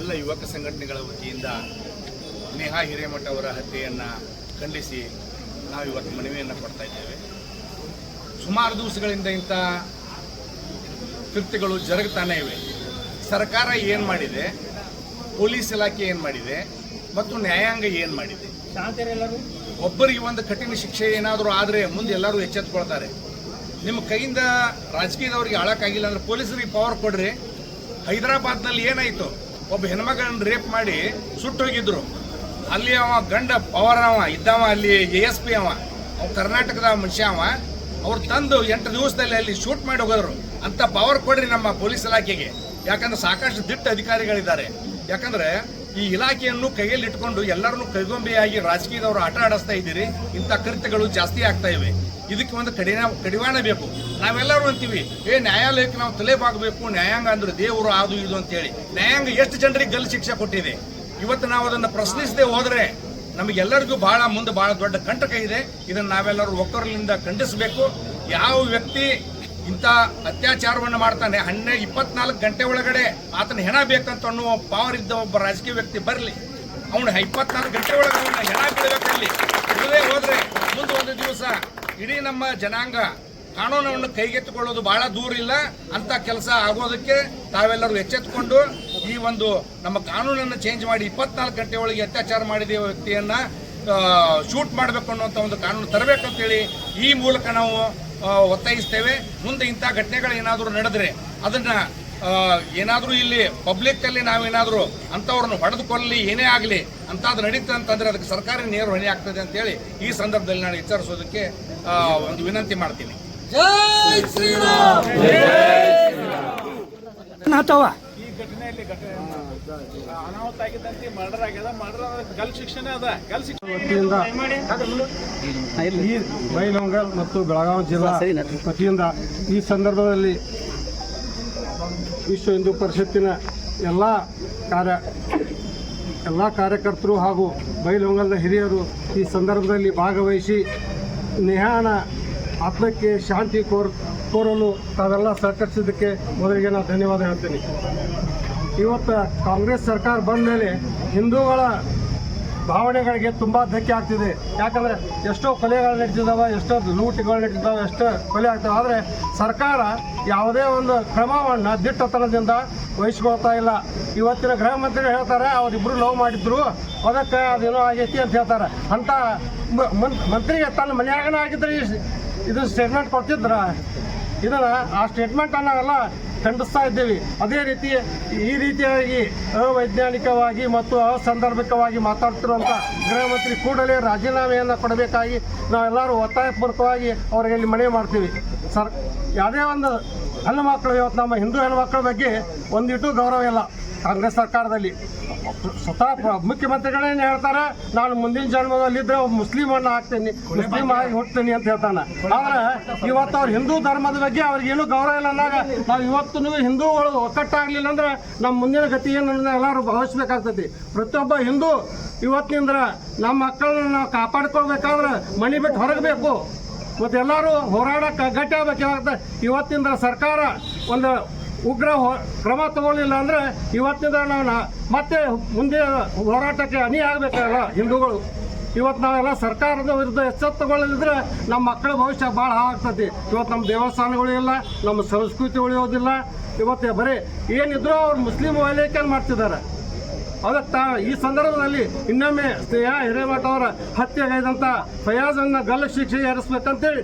ಎಲ್ಲ ಯುವಕ ಸಂಘಟನೆಗಳ ವತಿಯಿಂದ ನೇಹಾ ಹಿರೇಮಠ ಅವರ ಹತ್ಯೆಯನ್ನು ಖಂಡಿಸಿ ನಾವು ಇವತ್ತು ಮನವಿಯನ್ನು ಕೊಡ್ತಾ ಇದ್ದೇವೆ. ಸುಮಾರು ದಿವಸಗಳಿಂದ ಇಂಥ ಕೃತ್ಯಗಳು ಜರುಗುತ್ತಾನೆ ಇವೆ. ಸರ್ಕಾರ ಏನು ಮಾಡಿದೆ? ಪೊಲೀಸ್ ಇಲಾಖೆ ಏನು ಮಾಡಿದೆ? ಮತ್ತು ನ್ಯಾಯಾಂಗ ಏನು ಮಾಡಿದೆ? ಒಬ್ಬರಿಗೆ ಒಂದು ಕಠಿಣ ಶಿಕ್ಷೆ ಏನಾದರೂ ಆದರೆ ಮುಂದೆ ಎಲ್ಲರೂ ಎಚ್ಚೆತ್ಕೊಳ್ತಾರೆ. ನಿಮ್ಮ ಕೈಯಿಂದ ರಾಜಕೀಯದವ್ರಿಗೆ ಆಳಕ್ಕಾಗಿಲ್ಲ ಅಂದ್ರೆ ಪೊಲೀಸರಿಗೆ ಪವರ್ ಕೊಡ್ರಿ. ಹೈದರಾಬಾದ್ನಲ್ಲಿ ಏನಾಯಿತು? ಒಬ್ಬ ಹೆಣ್ಮಗಳನ್ನ ರೇಪ್ ಮಾಡಿ ಸುಟ್ಟು ಹೋಗಿದ್ರು. ಅಲ್ಲಿ ಅವ ಗಂಡ ಪವರ್ ಅವ ಇದ್ದವ ಅಲ್ಲಿ ಎ ಎಸ್ ಪಿ ಅವ ಅವ ಕರ್ನಾಟಕದ ಮನುಷ್ಯ ಅವ. ಅವ್ರು ತಂದು ಎಂಟು ದಿವಸದಲ್ಲಿ ಅಲ್ಲಿ ಶೂಟ್ ಮಾಡಿ ಹೋಗೋದ್ರು. ಅಂತ ಪವರ್ ಕೊಡ್ರಿ ನಮ್ಮ ಪೊಲೀಸ್ ಇಲಾಖೆಗೆ. ಯಾಕಂದ್ರೆ ಸಾಕಷ್ಟು ದಿಟ್ಟ ಅಧಿಕಾರಿಗಳಿದ್ದಾರೆ. ಯಾಕಂದ್ರೆ ಈ ಇಲಾಖೆಯನ್ನು ಕೈಯಲ್ಲಿ ಇಟ್ಕೊಂಡು ಎಲ್ಲರನ್ನೂ ಕೈಗೊಂಬೆಯಾಗಿ ರಾಜಕೀಯದವರು ಆಟ ಆಡಿಸ್ತಾ ಇದ್ದೀರಿ, ಇಂಥ ಕೃತ್ಯಗಳು ಜಾಸ್ತಿ ಆಗ್ತಾ ಇವೆ. ಇದಕ್ಕೆ ಒಂದು ಕಡಿನ, ಕಡಿವಾಣ ಬೇಕು. ನಾವೆಲ್ಲರೂ ಅಂತೀವಿ, ಏ, ನ್ಯಾಯಾಲಯಕ್ಕೆ ನಾವು ತಲೆ ಬಾಗಬೇಕು ನ್ಯಾಯಾಂಗ ಅಂದ್ರೆ ದೇವರು, ಅದು, ಇದು ಅಂತೇಳಿ. ನ್ಯಾಯಾಂಗ ಎಷ್ಟು ಜನರಿಗೆ ಗಲ್ಲು ಶಿಕ್ಷೆ ಕೊಟ್ಟಿದೆ? ಇವತ್ತು ನಾವು ಅದನ್ನು ಪ್ರಶ್ನಿಸದೆ ಹೋದರೆ ನಮಗೆಲ್ಲರಿಗೂ ಬಹಳ ಮುಂದೆ ಬಹಳ ದೊಡ್ಡ ಕಂಟಕ ಇದೆ. ಇದನ್ನು ನಾವೆಲ್ಲರೂ ಒಕ್ಕರಲಿಂದ ಖಂಡಿಸಬೇಕು. ಯಾವ ವ್ಯಕ್ತಿ ಇಂಥ ಅತ್ಯಾಚಾರವನ್ನು ಮಾಡ್ತಾನೆ. ಹನ್ನೆ ಇಪ್ಪತ್ನಾಲ್ಕು ಗಂಟೆ ಒಳಗಡೆ ಆತನ ಹೆಣ ಬೇಕಂತ ಅನ್ನುವ ಪವರ್ ಇದ್ದ ಒಬ್ಬ ರಾಜಕೀಯ ವ್ಯಕ್ತಿ ಬರಲಿ. ಅವನು ಇಪ್ಪತ್ನಾಲ್ಕು ಗಂಟೆ ಒಳಗೆ ಅವನ ಹೆಣ ಬೀಳಬೇಕಲ್ಲಿ ಇಲ್ಲದೆ ಹೋದರೆ ಮುಂದೆ ಒಂದು ದಿವಸ ಇಡೀ ನಮ್ಮ ಜನಾಂಗ ಕಾನೂನನ್ನು ಕೈಗೆತ್ತಿಕೊಳ್ಳೋದು ಬಹಳ ದೂರ ಇಲ್ಲ. ಅಂತ ಕೆಲಸ ಆಗೋದಕ್ಕೆ ತಾವೆಲ್ಲರೂ ಎಚ್ಚೆತ್ತುಕೊಂಡು ಈ ಒಂದು ನಮ್ಮ ಕಾನೂನನ್ನು ಚೇಂಜ್ ಮಾಡಿ ಇಪ್ಪತ್ನಾಲ್ಕು ಗಂಟೆ ಒಳಗೆ ಅತ್ಯಾಚಾರ ಮಾಡಿದ ವ್ಯಕ್ತಿಯನ್ನು ಶೂಟ್ ಮಾಡಬೇಕು ಅನ್ನುವಂಥ ಒಂದು ಕಾನೂನು ತರಬೇಕಂತೇಳಿ ಈ ಮೂಲಕ ನಾವು ಒತ್ತಾಯಿಸ್ತೇವೆ. ಮುಂದೆ ಇಂಥ ಘಟನೆಗಳು ಏನಾದರೂ ನಡೆದರೆ ಅದನ್ನ ಏನಾದರೂ ಇಲ್ಲಿ ಪಬ್ಲಿಕ್ ಅಲ್ಲಿ ನಾವೇನಾದರೂ ಅಂಥವ್ರನ್ನ ಹೊಡೆದುಕೊಳ್ಳಲಿ ಏನೇ ಆಗಲಿ ಅಂಥದ್ದು ನಡೀತದೆ ಅಂತಂದ್ರೆ ಅದಕ್ಕೆ ಸರ್ಕಾರ ನೇರ ಹೊಣೆ ಆಗ್ತದೆ ಅಂತೇಳಿ ಈ ಸಂದರ್ಭದಲ್ಲಿ ನಾನು ಎಚ್ಚರಿಸೋದಕ್ಕೆ ಒಂದು ವಿನಂತಿ ಮಾಡ್ತೀನಿ. ಘಟನೆಯಲ್ಲಿ ಘಟನೆ ಅನಾಹುತ ಆಗಿದ್ದಂತೆ ಮರ್ಡರ್ ಆಗ್ಯದ ಮರ್ಡರ್ ಗಲ್ ಶಿಕ್ಷಣ ಅದ. ಗಲ್ ಶಿಕ್ಷಣ ಈ ಬೈಲಹೊಂಗಲ್ ಮತ್ತು ಬೆಳಗಾವಿ ಜಿಲ್ಲಾ ವತಿಯಿಂದ ಈ ಸಂದರ್ಭದಲ್ಲಿ ವಿಶ್ವ ಹಿಂದೂ ಪರಿಷತ್ತಿನ ಎಲ್ಲ ಕಾರ್ಯ ಎಲ್ಲ ಕಾರ್ಯಕರ್ತರು ಹಾಗೂ ಬೈಲೊಂಗಲ್ನ ಹಿರಿಯರು ಈ ಸಂದರ್ಭದಲ್ಲಿ ಭಾಗವಹಿಸಿ ನಿಹಾನ ಆತ್ಮಕ್ಕೆ ಶಾಂತಿ ಕೋರ್ ಕೋರಲು ತಾವೆಲ್ಲ ಸಹಕರಿಸಿದ್ದಕ್ಕೆ ಮೊದಲಿಗೆ ನಾನು ಧನ್ಯವಾದ ಹೇಳ್ತೀನಿ. ಇವತ್ತು ಕಾಂಗ್ರೆಸ್ ಸರ್ಕಾರ ಬಂದ ಮೇಲೆ ಹಿಂದೂಗಳ ಭಾವನೆಗಳಿಗೆ ತುಂಬ ಧಕ್ಕೆ ಆಗ್ತಿದೆ. ಯಾಕಂದರೆ ಎಷ್ಟೋ ಕೊಲೆಗಳು ನಡೀತಿದ್ದಾವೆ ಎಷ್ಟೋ ಲೂಟಿಗಳು ನಡೀತಿದ್ದಾವೆ ಎಷ್ಟೋ ಕೊಲೆ ಆಗ್ತವೆ. ಆದರೆ ಸರ್ಕಾರ ಯಾವುದೇ ಒಂದು ಕ್ರಮವನ್ನು ದಿಟ್ಟತನದಿಂದ ವಹಿಸ್ಕೊಳ್ತಾ ಇಲ್ಲ. ಇವತ್ತಿನ ಗೃಹ ಮಂತ್ರಿಗಳು ಹೇಳ್ತಾರೆ ಅವರಿಬ್ಬರು ಲವ್ ಮಾಡಿದ್ರು, ಅದಕ್ಕೆ ಅದೇನೋ ಆಗೈತಿ ಅಂತ ಹೇಳ್ತಾರೆ. ಅಂತ ಮಂತ್ರಿಗೆ ತನ್ನ ಮನೆಯಾಗನ ಆಗಿದ್ರೆ ಈ- ಇದು ಸ್ಟೇಟ್ಮೆಂಟ್ ಕೊಡ್ತಿದ್ರ ಇದನ್ನ ಆ ಸ್ಟೇಟ್ಮೆಂಟ್ ನಾವೆಲ್ಲ ಖಂಡಿಸ್ತಾ ಇದ್ದೇವೆ. ಅದೇ ರೀತಿ ಈ ರೀತಿಯಾಗಿ ಅವೈಜ್ಞಾನಿಕವಾಗಿ ಮತ್ತು ಅಸಂದರ್ಭಿಕವಾಗಿ ಮಾತಾಡ್ತಿರುವಂಥ ಗೃಹ ಮಂತ್ರಿ ಕೂಡಲೇ ರಾಜೀನಾಮೆಯನ್ನು ಕೊಡಬೇಕಾಗಿ ನಾವೆಲ್ಲರೂ ಒತ್ತಾಯಪೂರ್ವಕವಾಗಿ ಅವರಿಗೆ ಇಲ್ಲಿ ಮನವಿ ಮಾಡ್ತೀವಿ. ಸರ್, ಯಾವುದೇ ಒಂದು ಹೆಣ್ಣು ಮಕ್ಕಳು, ಇವತ್ತು ನಮ್ಮ ಹಿಂದೂ ಹೆಣ್ಣು ಮಕ್ಕಳ ಬಗ್ಗೆ ಒಂದಿಟ್ಟು ಗೌರವ ಇಲ್ಲ. ಕಾಂಗ್ರೆಸ್ ಸರ್ಕಾರದಲ್ಲಿ. ಸ್ವತಃ ಮುಖ್ಯಮಂತ್ರಿಗಳೇನು ಹೇಳ್ತಾರೆ, ನಾನು ಮುಂದಿನ ಜನ್ಮದಲ್ಲಿದ್ದರೆ ಮುಸ್ಲಿಮನ್ನು ಹಾಕ್ತೇನೆ ಮುಸ್ಲಿಂ ಆಗಿ ಹೋಗ್ತೇನೆ ಅಂತ ಹೇಳ್ತಾನೆ. ಆದ್ರೆ ಇವತ್ತು ಅವ್ರು ಹಿಂದೂ ಧರ್ಮದ ಬಗ್ಗೆ ಅವ್ರಿಗೆ ಏನು ಗೌರವ ಇಲ್ಲ ಅಂದಾಗ ನಾವು ಇವತ್ತು ಹಿಂದೂಗಳು ಒಕ್ಕಟ್ಟಾಗ್ಲಿಲ್ಲ ಅಂದ್ರೆ ನಮ್ಮ ಮುಂದಿನ ಗತಿ ಏನು ಎಲ್ಲರೂ ಭಾವಿಸ್ಬೇಕಾಗ್ತೈತಿ. ಪ್ರತಿಯೊಬ್ಬ ಹಿಂದೂ ಇವತ್ತಿನಿಂದ ನಮ್ಮ ಮಕ್ಕಳನ್ನ ನಾವು ಕಾಪಾಡ್ಕೊಳ್ಬೇಕಾದ್ರೆ ಮನೆ ಬಿಟ್ಟು ಹೊರಗಬೇಕು. ಮತ್ತು ಎಲ್ಲರೂ ಹೋರಾಡಕ್ಕೆ ಗಟ್ಟಿ ಆಗಬೇಕಾಗುತ್ತೆ ಇವತ್ತಿಂದ ಸರ್ಕಾರ ಒಂದು ಉಗ್ರ ಕ್ರಮ ತಗೊಳ್ಳಿಲ್ಲ ಅಂದ್ರೆ ಇವತ್ತಿಂದ ನಾವು ಮತ್ತೆ ಮುಂದೆ ಹೋರಾಟಕ್ಕೆ ಅನಿ ಆಗಬೇಕಲ್ಲ ಹಿಂದೂಗಳು. ಇವತ್ತು ನಾವೆಲ್ಲ ಸರ್ಕಾರದ ವಿರುದ್ಧ ಎಚ್ಚೆತ್ತುಕೊಳ್ಳದಿದ್ರೆ ನಮ್ಮ ಮಕ್ಕಳ ಭವಿಷ್ಯ ಭಾಳ ಆಗ್ತದೆ ಇವತ್ತು ನಮ್ಮ ದೇವಸ್ಥಾನಗಳು ಇಲ್ಲ, ನಮ್ಮ ಸಂಸ್ಕೃತಿ ಉಳಿಯೋದಿಲ್ಲ. ಇವತ್ತು ಬರೀ ಏನಿದ್ರು ಅವ್ರು ಮುಸ್ಲಿಂ ವಲಯಕ್ಕೆ ಮಾಡ್ತಿದ್ದಾರೆ. ಅದಕ್ಕೆ ತಾ ಈ ಸಂದರ್ಭದಲ್ಲಿ ಇನ್ನೊಮ್ಮೆ ಸ್ನೇಹ ಹಿರೇಮಠ ಅವರ ಹತ್ಯೆಗೈದಂಥ ಫಯಾಜನ್ನ ಗಲ್ಲು ಶಿಕ್ಷೆ ಏರಿಸ್ಬೇಕಂತೇಳಿ